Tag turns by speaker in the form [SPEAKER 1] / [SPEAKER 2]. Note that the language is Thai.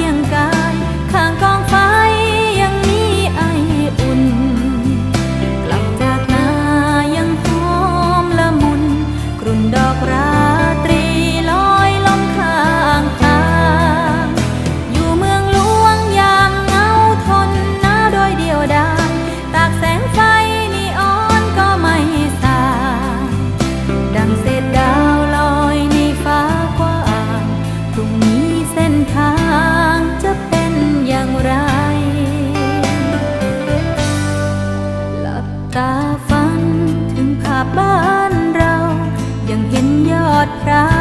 [SPEAKER 1] ียงกาย ข้างกองไฟยังมีไออุ่น กลับจากนายังหอมละมุนกลุ่นดอก ฝันถึงภาพบ้านเรา ยังเห็นยอดพระ